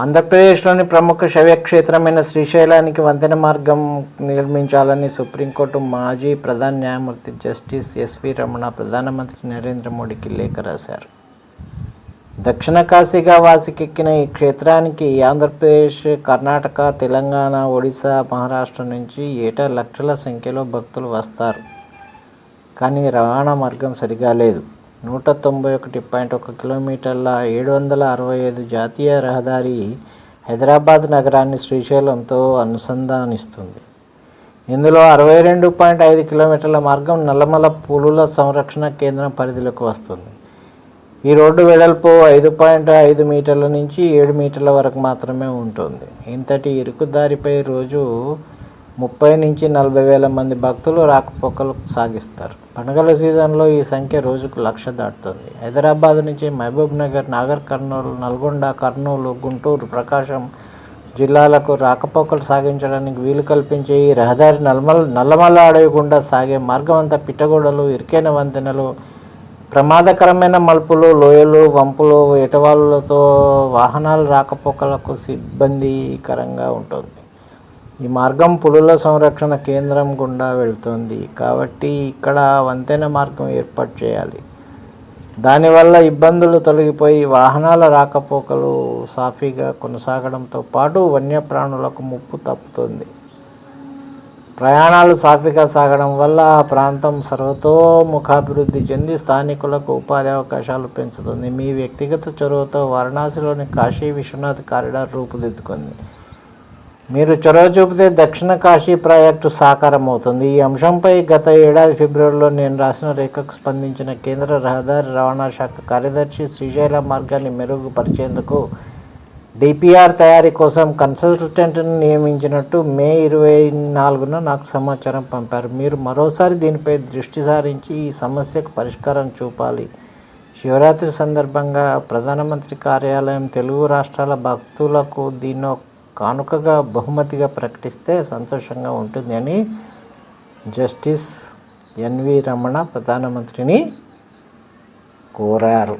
ఆంధ్రప్రదేశ్లోని ప్రముఖ శైవక్షేత్రమైన శ్రీశైలానికి వంతెన మార్గం నిర్మించాలని సుప్రీంకోర్టు మాజీ ప్రధాన న్యాయమూర్తి జస్టిస్ ఎస్వి రమణ ప్రధానమంత్రి నరేంద్ర మోడీకి లేఖ రాశారు. దక్షిణ కాశీగా వాసికెక్కిన ఈ క్షేత్రానికి ఆంధ్రప్రదేశ్ కర్ణాటక తెలంగాణ ఒడిశా మహారాష్ట్ర నుంచి ఏటా లక్షల సంఖ్యలో భక్తులు వస్తారు. కానీ రవాణా మార్గం సరిగా లేదు. నూట తొంభై ఒకటి పాయింట్ ఒక కిలోమీటర్ల ఏడు వందల అరవై ఐదు జాతీయ రహదారి హైదరాబాద్ నగరాన్ని శ్రీశైలంతో అనుసంధానిస్తుంది. ఇందులో అరవై రెండు పాయింట్ ఐదు కిలోమీటర్ల మార్గం నల్లమల పులుల సంరక్షణ కేంద్రం పరిధిలోకి వస్తుంది. ఈ రోడ్డు వెడల్పు ఐదు పాయింట్ ఐదు మీటర్ల నుంచి ఏడు మీటర్ల వరకు మాత్రమే ఉంటుంది. ఇంతటి ఇరుకు దారిపై రోజు ముప్పై నుంచి నలభై వేల మంది భక్తులు రాకపోకలు సాగిస్తారు. పండుగల సీజన్లో ఈ సంఖ్య రోజుకు లక్ష దాటుతుంది. హైదరాబాద్ నుంచి మహబూబ్ నగర్ నాగర్ కర్నూలు నల్గొండ కర్నూలు గుంటూరు ప్రకాశం జిల్లాలకు రాకపోకలు సాగించడానికి వీలు కల్పించే ఈ రహదారి నల్మల నల్లమల్ల అడవి గుండా సాగే మార్గం అంతా పిట్టగోడలు ఇరుకైన వంతెనలు ప్రమాదకరమైన మలుపులు లోయలు వంపులు ఎటవాళ్ళతో వాహనాలు రాకపోకలకు సిబ్బందికరంగా ఉంటుంది. ఈ మార్గం పులుల సంరక్షణ కేంద్రం గుండా వెళ్తుంది. కాబట్టి ఇక్కడ వంతెన మార్గం ఏర్పాటు చేయాలి. దానివల్ల ఇబ్బందులు తొలగిపోయి వాహనాల రాకపోకలు సాఫీగా కొనసాగడంతో పాటు వన్యప్రాణులకు ముప్పు తప్పుతుంది. ప్రయాణాలు సాఫీగా సాగడం వల్ల ఆ ప్రాంతం సర్వతోముఖాభివృద్ధి చెంది స్థానికులకు ఉపాధి అవకాశాలు పెంచుతుంది. మీ వ్యక్తిగత చొరవతో వారణాసిలోని కాశీ విశ్వనాథ్ కారిడార్ రూపుదిద్దుకుంది. మీరు చొరవ చూపితే దక్షిణ కాశీ ప్రాజెక్టు సాకారం అవుతుంది ఈ అంశంపై గత ఏడాది ఫిబ్రవరిలో నేను రాసిన రేఖకు స్పందించిన కేంద్ర రహదారి రవాణా శాఖ కార్యదర్శి శ్రీశైల మార్గాన్ని మెరుగుపరిచేందుకు డిపిఆర్ తయారీ కోసం కన్సల్టెంట్ను నియమించినట్టు మే ఇరవై నాలుగున నాకు సమాచారం పంపారు. మీరు మరోసారి దీనిపై దృష్టి సారించి ఈ సమస్యకు పరిష్కారం చూపాలి. శివరాత్రి సందర్భంగా ప్రధానమంత్రి కార్యాలయం తెలుగు రాష్ట్రాల భక్తులకు దీన్నో కానుకగా బహుమతిగా ప్రకటిస్తే సంతోషంగా ఉంటుంది అని జస్టిస్ ఎన్వి రమణ ప్రధానమంత్రిని కోరారు.